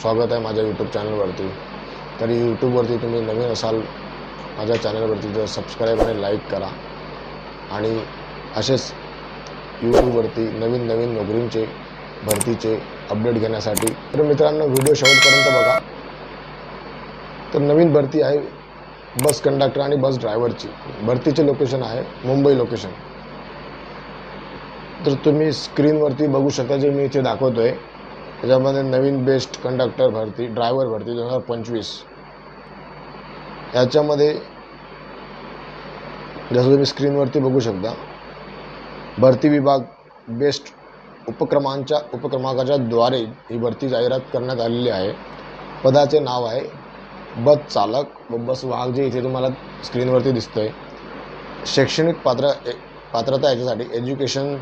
स्वागत आहे माझ्या यूट्यूब चॅनलवरती तरी यूट्यूबवरती तुम्ही नवीन असाल माझ्या चॅनलवरती तर सबस्क्राईब आणि लाईक करा. आणि असेच यूट्यूबवरती नवीन नवीन नोकरींचे भरतीचे अपडेट घेण्यासाठी. तर मित्रांनो व्हिडिओ शेवटपर्यंत बघा. तर नवीन भरती आहे बस कंडक्टर आणि बस ड्रायव्हरची भरतीचे लोकेशन आहे मुंबई लोकेशन तर तुम्ही स्क्रीनवरती बघू शकता जे मी इथे दाखवतो आहे त्याच्यामध्ये नवीन बेस्ट कंडक्टर भरती ड्रायव्हर भरती दोन हजार पंचवीस. याच्यामध्ये जसं तुम्ही स्क्रीनवरती बघू शकता भरती विभाग बेस्ट उपक्रमांच्या उपक्रमांकाच्या द्वारे ही भरती जाहिरात करण्यात आलेली आहे. पदाचे नाव आहे बस चालक व बस वाहक जे इथे तुम्हाला स्क्रीनवरती दिसतं आहे शैक्षणिक पात्र ए- पात्रता याच्यासाठी एज्युकेशन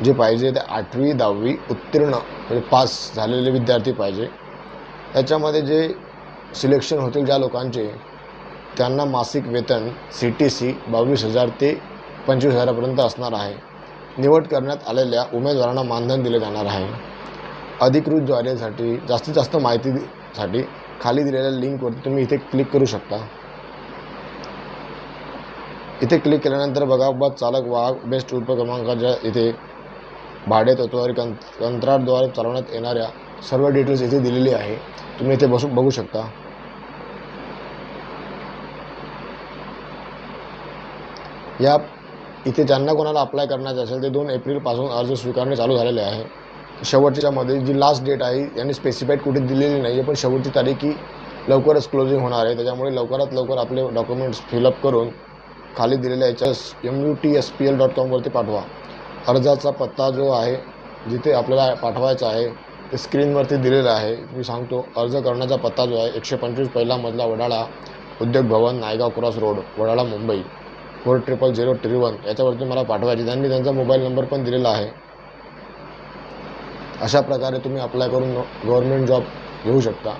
जे पाहिजे ते आठवी दहावी उत्तीर्ण म्हणजे पास झालेले विद्यार्थी पाहिजे. त्याच्यामध्ये जे सिलेक्शन होतील ज्या लोकांचे त्यांना मासिक वेतन सी टी सी बावीस हजार ते पंचवीस हजारापर्यंत असणार आहे. निवड करण्यात आलेल्या उमेदवारांना मानधन दिले जाणार आहे. अधिकृत ज्वारीसाठी जास्तीत जास्त माहितीसाठी खाली दिलेल्या लिंकवरती तुम्ही इथे क्लिक करू शकता. इथे क्लिक केल्यानंतर बघा बस चालक वाहक बेस्ट उपक्रमांकाच्या इथे भाडे तत्वावर कं कंत्राटद्वारे चालवण्यात येणाऱ्या सर्व डिटेल्स इथे दिलेली आहे. तुम्ही इथे बसू बघू शकता. या इथे ज्यांना कोणाला अप्लाय करायचं असेल ते दोन एप्रिलपासून अर्ज स्वीकारणे चालू झालेले आहे. शेवटच्यामध्ये जी लास्ट डेट आहे यांनी स्पेसिफाईड कुठे दिलेली नाही आहे पण शेवटची तारीख ही लवकरच क्लोजिंग होणार आहे. त्याच्यामुळे लवकरात लवकर आपले डॉक्युमेंट्स फिलअप करून खाली दिलेल्या याच्या M U T S P L dot कॉमवरती पाठवा. अर्जाचा पत्ता जो आहे जिथे आपल्याला पाठवायचा आहे ते स्क्रीनवरती दिलेला आहे. मी सांगतो अर्ज करण्याचा पत्ता जो आहे एकशे पंचवीस पहिला मजला Wadala Udyog Bhavan Naigaon cross road Wadala Mumbai. Four triple zero three one. याच्यावरती मला पाठवायचे. त्यांनी त्यांचा मोबाईल नंबर पण दिलेला आहे. अशा प्रकारे तुम्ही अप्लाय करून गव्हर्मेंट जॉब घेऊ शकता.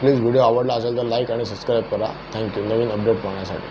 प्लीज व्हिडिओ आवडला असेल तर लाईक आणि सबस्क्राईब करा. थँक्यू नवीन अपडेट पाहण्यासाठी.